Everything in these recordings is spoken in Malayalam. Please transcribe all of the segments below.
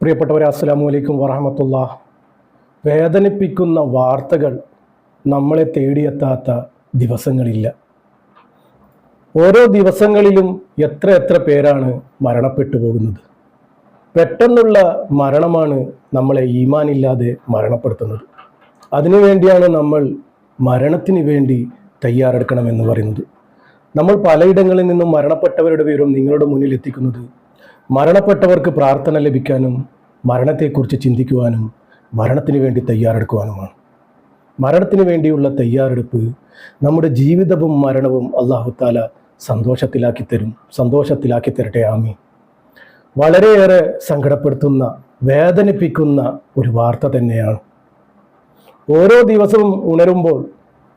പ്രിയപ്പെട്ടവരെ അസ്സാം വലൈക്കും വറഹമത്തുള്ള. വേദനിപ്പിക്കുന്ന വാർത്തകൾ നമ്മളെ തേടിയെത്താത്ത ദിവസങ്ങളില്ല. ഓരോ ദിവസങ്ങളിലും എത്ര എത്ര പേരാണ് മരണപ്പെട്ടു പോകുന്നത്. പെട്ടെന്നുള്ള മരണമാണ് നമ്മളെ ഈമാനില്ലാതെ മരണപ്പെടുത്തുന്നത്. അതിനുവേണ്ടിയാണ് നമ്മൾ മരണത്തിന് വേണ്ടി തയ്യാറെടുക്കണമെന്ന് പറയുന്നത്. നമ്മൾ പലയിടങ്ങളിൽ നിന്നും മരണപ്പെട്ടവരുടെ പേരും നിങ്ങളുടെ മുന്നിൽ എത്തിക്കുന്നത് മരണപ്പെട്ടവർക്ക് പ്രാർത്ഥന ലഭിക്കാനും മരണത്തെക്കുറിച്ച് ചിന്തിക്കുവാനും മരണത്തിന് വേണ്ടി തയ്യാറെടുക്കുവാനുമാണ്. മരണത്തിന് വേണ്ടിയുള്ള തയ്യാറെടുപ്പ് നമ്മുടെ ജീവിതവും മരണവും അള്ളാഹുത്താല സന്തോഷത്തിലാക്കി തരും സന്തോഷത്തിലാക്കി തരട്ടെ ആമി വളരെയേറെ സങ്കടപ്പെടുത്തുന്ന വേദനിപ്പിക്കുന്ന ഒരു വാർത്ത തന്നെയാണ്. ഓരോ ദിവസവും ഉണരുമ്പോൾ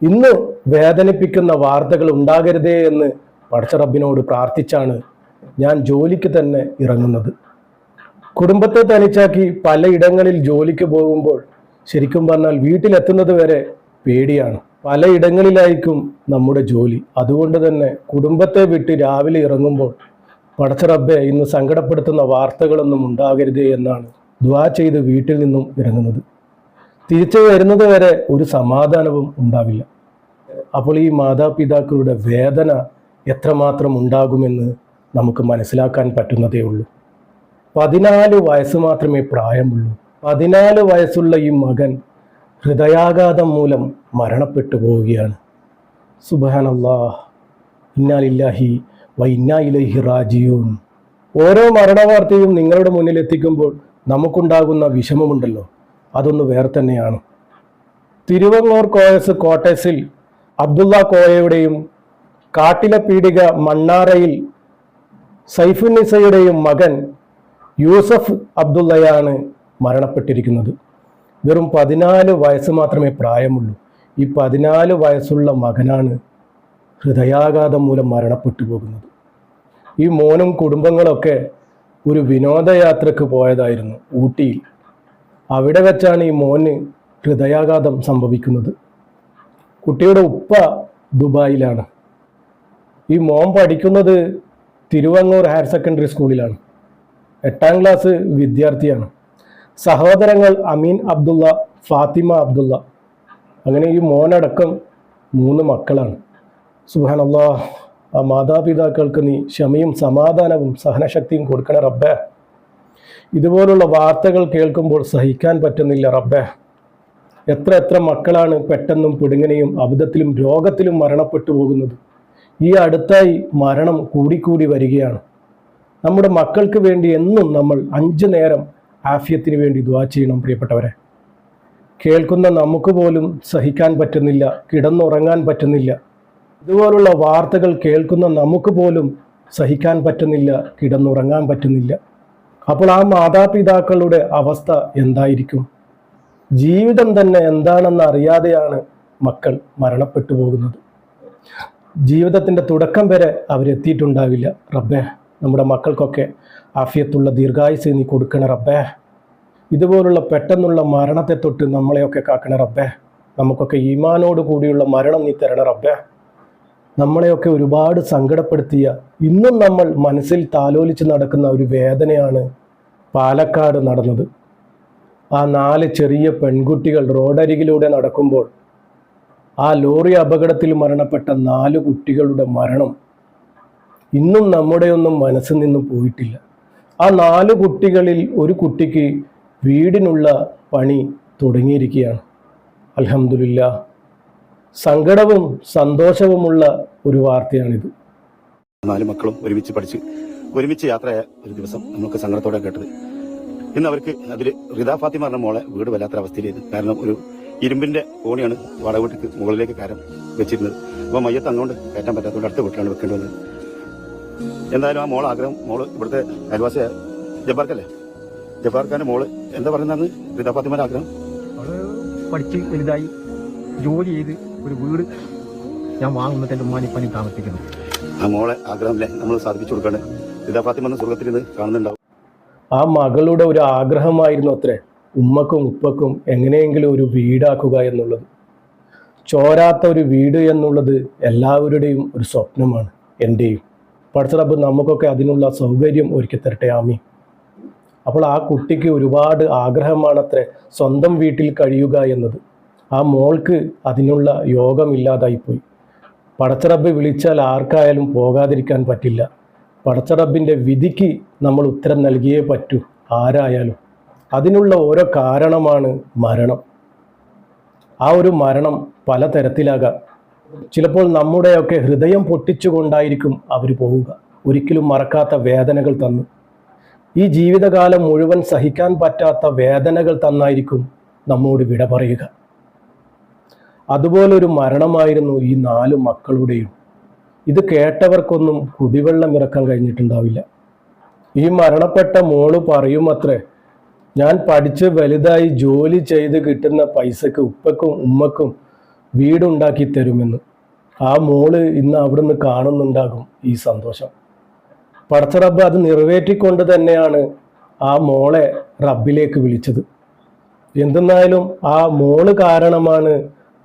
ഇന്ന് വേദനിപ്പിക്കുന്ന വാർത്തകൾ ഉണ്ടാകരുതേ എന്ന് പടച്ചറബിനോട് പ്രാർത്ഥിച്ചാണ് ഞാൻ ജോലിക്ക് തന്നെ ഇറങ്ങുന്നത്. കുടുംബത്തെ തനിച്ചാക്കി പലയിടങ്ങളിൽ ജോലിക്ക് പോകുമ്പോൾ ശരിക്കും പറഞ്ഞാൽ വീട്ടിലെത്തുന്നത് വരെ പേടിയാണ്. പലയിടങ്ങളിലായിരിക്കും നമ്മുടെ ജോലി. അതുകൊണ്ട് തന്നെ കുടുംബത്തെ വിട്ട് രാവിലെ ഇറങ്ങുമ്പോൾ പടച്ചറബ്ബെ ഇന്ന് സങ്കടപ്പെടുത്തുന്ന വാർത്തകളൊന്നും ഉണ്ടാകരുത് എന്നാണ് ദ്വാ ചെയ്ത് വീട്ടിൽ നിന്നും ഇറങ്ങുന്നത്. തിരിച്ചു വരുന്നത് വരെ ഒരു സമാധാനവും ഉണ്ടാവില്ല. അപ്പോൾ ഈ മാതാപിതാക്കളുടെ വേദന എത്രമാത്രം ഉണ്ടാകുമെന്ന് നമുക്ക് മനസ്സിലാക്കാൻ പറ്റുന്നതേ ഉള്ളൂ. പതിനാല് വയസ്സ് മാത്രമേ പ്രായമുള്ളൂ. പതിനാല് വയസ്സുള്ള ഈ മകൻ ഹൃദയാഘാതം മൂലം മരണപ്പെട്ടു പോവുകയാണ്. സുബാനല്ലാ ഇന്നാലില്ലാഹി വ ഇന്നാ ഇലൈഹി റാജിയൂൻ ഓരോ മരണവാർത്തയും നിങ്ങളുടെ മുന്നിൽ എത്തിക്കുമ്പോൾ നമുക്കുണ്ടാകുന്ന വിഷമമുണ്ടല്ലോ. അതൊന്ന് വേറെ തന്നെയാണ്. തിരുവങ്ങൂർ കോയസ് കോട്ടേഴ്സിൽ അബ്ദുള്ള കോയയുടെയും കാട്ടിലെ പീടിക മണ്ണാറയിൽ സൈഫുന്നിസയുടെയും മകൻ യൂസഫ് അബ്ദുള്ളയാണ് മരണപ്പെട്ടിരിക്കുന്നത്. വെറും പതിനാല് വയസ്സ് മാത്രമേ പ്രായമുള്ളൂ. ഈ പതിനാല് വയസ്സുള്ള മകനാണ് ഹൃദയാഘാതം മൂലം മരണപ്പെട്ടു പോകുന്നത്. ഈ മോനും കുടുംബങ്ങളൊക്കെ ഒരു വിനോദയാത്രക്ക് പോയതായിരുന്നു ഊട്ടിയിൽ. അവിടെ വെച്ചാണ് ഈ മോന് ഹൃദയാഘാതം സംഭവിക്കുന്നത്. കുട്ടിയുടെ ഉപ്പ ദുബായിലാണ്. ഈ മോൻ പഠിക്കുന്നത് തിരുവങ്ങൂർ ഹയർ സെക്കൻഡറി സ്കൂളിലാണ് എട്ടാം ക്ലാസ് വിദ്യാർത്ഥിയാണ്. സഹോദരങ്ങൾ അമീൻ അബ്ദുള്ള ഫാത്തിമ അബ്ദുള്ള. അങ്ങനെ ഈ മോനടക്കം മൂന്ന് മക്കളാണ്. സുഹാനല്ലാ ആ മാതാപിതാക്കൾക്ക് നീ ക്ഷമയും സമാധാനവും സഹനശക്തിയും കൊടുക്കണ റബ്ബേ. ഇതുപോലുള്ള വാർത്തകൾ കേൾക്കുമ്പോൾ സഹിക്കാൻ പറ്റുന്നില്ല റബ്ബേ. എത്ര എത്ര മക്കളാണ് പെട്ടെന്നും പിടുങ്ങനെയും അബദ്ധത്തിലും രോഗത്തിലും മരണപ്പെട്ടു പോകുന്നത്. ഈ അടുത്തായി മരണം കൂടിക്കൂടി വരികയാണ്. നമ്മുടെ മക്കൾക്ക് വേണ്ടി എന്നും നമ്മൾ അഞ്ചു നേരം ആഫ്യത്തിന് വേണ്ടി ദുവാ ചെയ്യണം പ്രിയപ്പെട്ടവരെ. കേൾക്കുന്ന നമുക്ക് പോലും സഹിക്കാൻ പറ്റുന്നില്ല കിടന്നുറങ്ങാൻ പറ്റുന്നില്ല. ഇതുപോലുള്ള വാർത്തകൾ കേൾക്കുന്ന നമുക്ക് പോലും സഹിക്കാൻ പറ്റുന്നില്ല കിടന്നുറങ്ങാൻ പറ്റുന്നില്ല. അപ്പോൾ ആ മാതാപിതാക്കളുടെ അവസ്ഥ എന്തായിരിക്കും? ജീവിതം തന്നെ എന്താണെന്ന് അറിയാതെയാണ് മക്കൾ മരണപ്പെട്ടു പോകുന്നത്. ജീവിതത്തിന്റെ തുടക്കം വരെ അവരെത്തിയിട്ടുണ്ടാവില്ല. റബ്ബേ നമ്മുടെ മക്കൾക്കൊക്കെ ആഫിയത്തുള്ള ദീർഘായുസ് നീ കൊടുക്കണ റബ്ബേ. ഇതുപോലുള്ള പെട്ടെന്നുള്ള മരണത്തെ തൊട്ട് നമ്മളെയൊക്കെ കാക്കണ റബ്ബേ. നമുക്കൊക്കെ ഈമാനോട് കൂടിയുള്ള മരണം നീ തരണ റബ്ബേ. നമ്മളെയൊക്കെ ഒരുപാട് സങ്കടപ്പെടുത്തിയ ഇന്നും നമ്മൾ മനസ്സിൽ താലോലിച്ച് നടക്കുന്ന ഒരു വേദനയാണ് പാലക്കാട് നടന്നത്. ആ നാല് ചെറിയ പെൺകുട്ടികൾ റോഡരികിലൂടെ നടക്കുമ്പോൾ ആ ലോറി അപകടത്തിൽ മരണപ്പെട്ട നാല് കുട്ടികളുടെ മരണം ഇന്നും നമ്മുടെയൊന്നും മനസ്സിൽ നിന്ന് പോയിട്ടില്ല. ആ നാല് കുട്ടികളിൽ ഒരു കുട്ടിക്ക് വീടിനുള്ള പണി തുടങ്ങിയിരിക്കുകയാണ്. അലഹമില്ല സങ്കടവും സന്തോഷവുമുള്ള ഒരു വാർത്തയാണിത്. നാല് മക്കളും ഒരുമിച്ച് പഠിച്ച് ഒരുമിച്ച് യാത്രയായ ഒരു ദിവസം നമുക്ക് സങ്കടത്തോടെ കേട്ടത്. ഇന്ന് അവർക്ക് അതിൽ റിദാ ഫാത്തിമ മോളെ വീട് വല്ലാത്ത അവസ്ഥയിലേത് കാരണം ഒരു ഇരുമ്പിന്റെ കോണിയാണ് വാടകവീട്ടിക്ക് മുകളിലേക്ക് കരം വെച്ചിരുന്നത്. അപ്പൊ മയ്യത്ത് അങ്ങോട്ട് കയറ്റാൻ പറ്റാത്തതുകൊണ്ട് അടുത്ത വീട്ടിലാണ് വെക്കേണ്ടി വന്നത്. എന്തായാലും ആ മോൾ ആഗ്രഹം മോൾ ഇവിടുത്തെ അയൽവാസി ജബ്ബാർക്കല്ലേ? ജബ്ബാർക്കാന്റെ മോൾ എന്താ പറയുന്നതാണ് റിദാ ഫാത്തിമയുടെ ആഗ്രഹം? അവൾ പഠിച്ച് വലുതായി ജോലി ചെയ്ത് ഒരു വീട് ഞാൻ വാങ്ങുന്നത് എന്റെ ഉമ്മാനിപ്പനി താമസിക്കുന്നു. ആ മോളെ ആഗ്രഹം അല്ലേ? നമ്മൾ സാധിപ്പിച്ചു കൊടുക്കേണ്ടത് റിദാ സുഖത്തിൽ സ്വർഗത്തിൽ ഇത് കാണുന്നുണ്ടാവും. ആ മകളുടെ ഒരു ആഗ്രഹമായിരുന്നു അത്രേ. ഉമ്മക്കും ഉപ്പക്കും എങ്ങനെയെങ്കിലും ഒരു വീടാക്കുക എന്നുള്ളത്. ചോരാത്ത ഒരു വീട് എന്നുള്ളത് എല്ലാവരുടെയും ഒരു സ്വപ്നമാണ് എന്റെയും പഠിച്ചറബ് നമുക്കൊക്കെ അതിനുള്ള സൗകര്യം ഒരുക്കി തരട്ടെ ആമി അപ്പോൾ ആ കുട്ടിക്ക് ഒരുപാട് ആഗ്രഹമാണത്രേ സ്വന്തം വീട്ടിൽ കഴിയുക എന്നത്. ആ മോൾക്ക് അതിനുള്ള യോഗമില്ലാതായിപ്പോയി. പടച്ചറബ് വിളിച്ചാൽ ആർക്കായാലും പോകാതിരിക്കാൻ പറ്റില്ല. പടച്ചറബിന്റെ വിധിക്ക് നമ്മൾ ഉത്തരം നൽകിയേ പറ്റൂ ആരായാലും. അതിനുള്ള ഓരോ കാരണമാണ് മരണം. ആ ഒരു മരണം പലതരത്തിലാകാം. ചിലപ്പോൾ നമ്മുടെയൊക്കെ ഹൃദയം പൊട്ടിച്ചുകൊണ്ടായിരിക്കും അവർ പോവുക. ഒരിക്കലും മറക്കാത്ത വേദനകൾ തന്നു. ഈ ജീവിതകാലം മുഴുവൻ സഹിക്കാൻ പറ്റാത്ത വേദനകൾ തന്നായിരിക്കും നമ്മോട് വിട പറയുക. അതുപോലൊരു മരണമായിരുന്നു ഈ നാലു മക്കളുടെയും. ഇത് കേട്ടവർക്കൊന്നും കുടിവെള്ളം ഇറക്കാൻ കഴിഞ്ഞിട്ടുണ്ടാവില്ല. ഈ മരണപ്പെട്ട മോൾ പറയുമത്രേ ഞാൻ പഠിച്ച് വലുതായി ജോലി ചെയ്ത് കിട്ടുന്ന പൈസക്ക് ഉപ്പക്കും ഉമ്മക്കും വീടുണ്ടാക്കി തരുമെന്ന്. ആ മോൾ ഇന്ന് അവിടുന്ന് കാണുന്നുണ്ടാകും ഈ സന്തോഷം. പടച്ച റബ്ബ് അത് നിറവേറ്റിക്കൊണ്ട് തന്നെയാണ് ആ മോളെ റബ്ബിലേക്ക് വിളിച്ചത്. എന്തെന്നായാലും ആ മോൾ കാരണമാണ്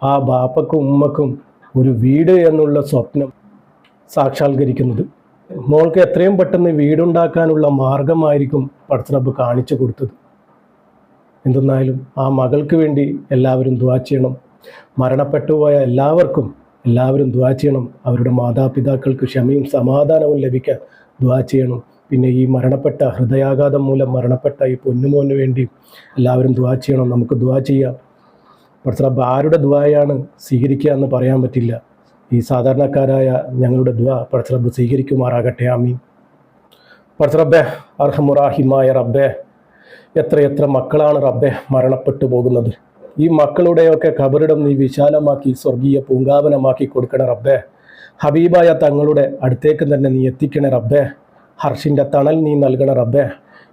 ആ ബാപ്പക്കും ഉമ്മക്കും ഒരു വീട് എന്നുള്ള സ്വപ്നം സാക്ഷാത്കരിക്കുന്നത്. മോൾക്ക് എത്രയും പെട്ടെന്ന് വീടുണ്ടാക്കാനുള്ള മാർഗമായിരിക്കും പടച്ചറബ് കാണിച്ചു കൊടുത്തത്. എന്തെന്നായാലും ആ മകൾക്ക് വേണ്ടി എല്ലാവരും ദ്വാ ചെയ്യണം. മരണപ്പെട്ടുപോയ എല്ലാവർക്കും എല്ലാവരും ദ്വാ ചെയ്യണം. അവരുടെ മാതാപിതാക്കൾക്ക് ക്ഷമയും സമാധാനവും ലഭിക്കാൻ ദ്വാ ചെയ്യണം. പിന്നെ ഈ മരണപ്പെട്ട ഹൃദയാഘാതം മൂലം മരണപ്പെട്ട ഈ പൊന്നുമോന് വേണ്ടി എല്ലാവരും ദ്വാ ചെയ്യണം. നമുക്ക് ദ്വാ ചെയ്യാം. പടച്ചറബ് ആരുടെ ദ്വായാണ് സ്വീകരിക്കുക എന്ന് പറയാൻ പറ്റില്ല. ഈ സാധാരണക്കാരായ ഞങ്ങളുടെ ദ്വാ പടച്ചറബ് സ്വീകരിക്കുമാറാകട്ടെ. ആമീൻ. പടച്ചറബ്ബെ അർഹമുറാഹിമായ റബ്ബെ എത്രയെത്ര മക്കളാണ് റബ്ബെ മരണപ്പെട്ടു പോകുന്നത്? ഈ മക്കളുടെയൊക്കെ കബറിടം നീ വിശാലമാക്കി സ്വർഗീയ പൂങ്കാവനമാക്കി കൊടുക്കണ റബ്ബെ. ഹബീബായ തങ്ങളുടെ അടുത്തേക്ക് തന്നെ നീ എത്തിക്കണേ റബ്ബെ. ഹർഷിന്റെ തണൽ നീ നൽകണ റബ്ബെ.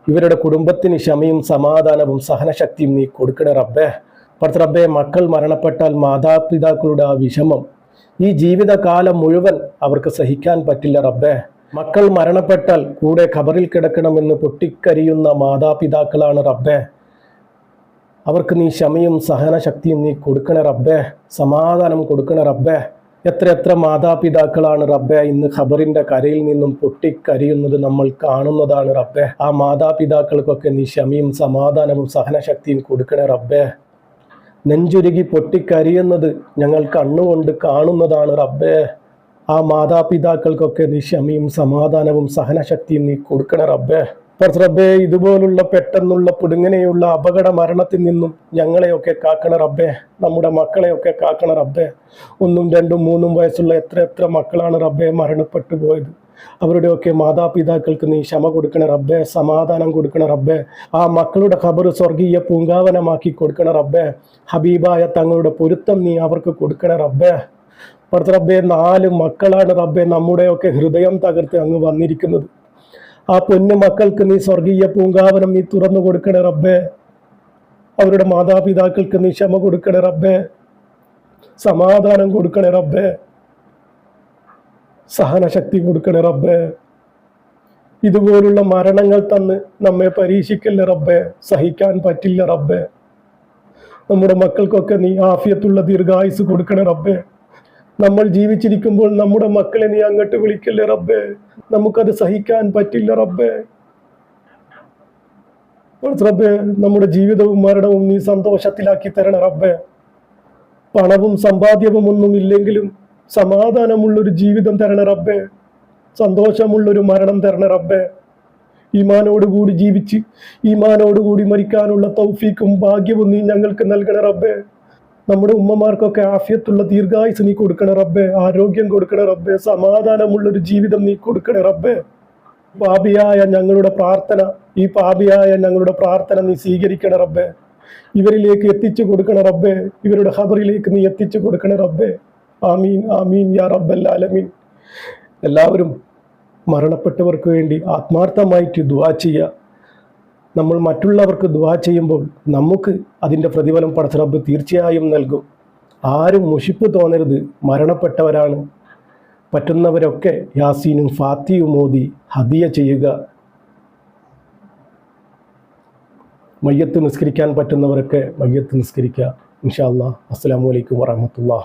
ഇവരുടെ കുടുംബത്തിന് ക്ഷമയും സമാധാനവും സഹനശക്തിയും നീ കൊടുക്കണ റബ്ബെ. പടച്ച റബ്ബെ മക്കൾ മരണപ്പെട്ടാൽ മാതാപിതാക്കളുടെ ആ വിഷമം ഈ ജീവിതകാലം മുഴുവൻ അവർക്ക് സഹിക്കാൻ പറ്റില്ല റബ്ബെ. മക്കൾ മരണപ്പെട്ടാൽ കൂടെ ഖബറിൽ കിടക്കണമെന്ന് പൊട്ടിക്കരിയുന്ന മാതാപിതാക്കളാണ് റബ്ബെ. അവർക്ക് നീ ക്ഷമയും സഹനശക്തിയും നീ കൊടുക്കണേ റബ്ബേ. സമാധാനം കൊടുക്കണേ റബ്ബേ. എത്ര എത്ര മാതാപിതാക്കളാണ് റബ്ബെ ഇന്ന് ഖബറിന്റെ കരയിൽ നിന്നും പൊട്ടിക്കരിയുന്നത് നമ്മൾ കാണുന്നതാണ് റബ്ബെ. ആ മാതാപിതാക്കൾക്കൊക്കെ നീ ക്ഷമയും സമാധാനവും സഹനശക്തിയും കൊടുക്കണേ റബ്ബെ. നെഞ്ചുരുകി പൊട്ടിക്കരിയുന്നത് ഞങ്ങൾ കണ്ണുകൊണ്ട് കാണുന്നതാണ് റബ്ബേ. ആ മാതാപിതാക്കൾക്കൊക്കെ നീ ക്ഷമയും സമാധാനവും സഹനശക്തിയും നീ കൊടുക്കണ റബ്ബേ. റബ്ബേ ഇതുപോലുള്ള പെട്ടെന്നുള്ള പുടുങ്ങനെയുള്ള അപകട മരണത്തിൽ നിന്നും ഞങ്ങളെയൊക്കെ കാക്കണ റബ്ബേ. നമ്മുടെ മക്കളെയൊക്കെ കാക്കണ റബ്ബേ. ഒന്നും രണ്ടും മൂന്നും വയസ്സുള്ള എത്ര എത്ര മക്കളാണ് റബ്ബേ മരണപ്പെട്ടു പോയത്. അവരുടെയൊക്കെ മാതാപിതാക്കൾക്ക് നീ ക്ഷമ കൊടുക്കണ റബ്ബേ സമാധാനം കൊടുക്കണ റബ്ബേ. ആ മക്കളുടെ ഖബർ സ്വർഗീയ പൂങ്കാവനമാക്കി കൊടുക്കണ റബ്ബേ. ഹബീബായ തങ്ങളുടെ പൊരുത്തം നീ അവർക്ക് കൊടുക്കണ റബ്ബേ. പടച്ച റബ്ബെ നാല് മക്കളാണ് റബ്ബെ നമ്മുടെയൊക്കെ ഹൃദയം തകർത്ത് അങ്ങ് വന്നിരിക്കുന്നത്. ആ പൊന്നു മക്കൾക്ക് നീ സ്വർഗീയ പൂങ്കാവനം നീ തുറന്നു കൊടുക്കണേ റബ്ബേ. അവരുടെ മാതാപിതാക്കൾക്ക് നീ ക്ഷമ കൊടുക്കണേ റബ്ബേ. സമാധാനം കൊടുക്കണേ റബ്ബേ. സഹനശക്തി കൊടുക്കണേ റബ്ബേ. ഇതുപോലുള്ള മരണങ്ങൾ തന്ന് നമ്മെ പരീക്ഷിക്കല്ലേ റബ്ബേ. സഹിക്കാൻ പറ്റില്ല റബ്ബേ. നമ്മുടെ മക്കൾക്കൊക്കെ നീ ആഫിയത്തുള്ള ദീർഘായുസ് കൊടുക്കണേ റബ്ബേ. നമ്മൾ ജീവിച്ചിരിക്കുമ്പോൾ നമ്മുടെ മക്കളെ നീ അങ്ങോട്ട് വിളിക്കല്ലേ റബ്ബേ? നമുക്കത് സഹിക്കാൻ പറ്റില്ല റബ്ബേ. റബ്ബേ നമ്മുടെ ജീവിതവും മരണവും നീ സന്തോഷത്തിലാക്കി തരണ റബ്ബേ. പണവും സമ്പാദ്യവും ഒന്നും ഇല്ലെങ്കിലും സമാധാനമുള്ളൊരു ജീവിതം തരണ റബ്ബേ. സന്തോഷമുള്ളൊരു മരണം തരണ റബ്ബേ. ഈമാനോടുകൂടി ജീവിച്ച് ഈമാനോടുകൂടി മരിക്കാനുള്ള തൗഫീക്കും ഭാഗ്യവും നീ ഞങ്ങൾക്ക് നൽകണ റബ്ബേ. നമ്മുടെ ഉമ്മമാർക്കൊക്കെ ആഫിയത്തുള്ള ദീർഘായുസ് നീ കൊടുക്കണേ റബ്ബേ. ആരോഗ്യം കൊടുക്കണേ റബ്ബേ. സമാധാനമുള്ളൊരു ജീവിതം നീ കൊടുക്കണേ റബ്ബേ. പാപിയായ ഞങ്ങളുടെ പ്രാർത്ഥന ഈ പാപിയായ ഞങ്ങളുടെ പ്രാർത്ഥന നീ സ്വീകരിക്കണേ റബ്ബേ. ഇവരിലേക്ക് എത്തിച്ചു കൊടുക്കണ റബ്ബേ. ഇവരുടെ ഖബറിലേക്ക് നീ എത്തിച്ചു കൊടുക്കണ റബ്ബേ. ആമീൻ ആമീൻ യാ റബ്ബൽ ആലമീൻ. എല്ലാവരും മരണപ്പെട്ടവർക്ക് വേണ്ടി ആത്മാർത്ഥമായിട്ട് ദുവാ ചെയ്യുക. നമ്മൾ മറ്റുള്ളവർക്ക് ദുആ ചെയ്യുമ്പോൾ നമുക്ക് അതിന്റെ പ്രതിഫലം പടച്ചറബ് തീർച്ചയായും നൽകും. ആരും മുഷിപ്പ് തോന്നരുത്. മരണപ്പെട്ടവരാണ്. പറ്റുന്നവരൊക്കെ യാസീനും ഫാത്തിയും മോദി ഹദിയ ചെയ്യുക. മയ്യത്ത് നിസ്കരിക്കാൻ പറ്റുന്നവരൊക്കെ മയ്യത്ത് നിസ്കരിക്കുക. ഇൻഷാ അല്ലാ അസ്സലാമു അലൈക്കും വറഹമത്തുള്ള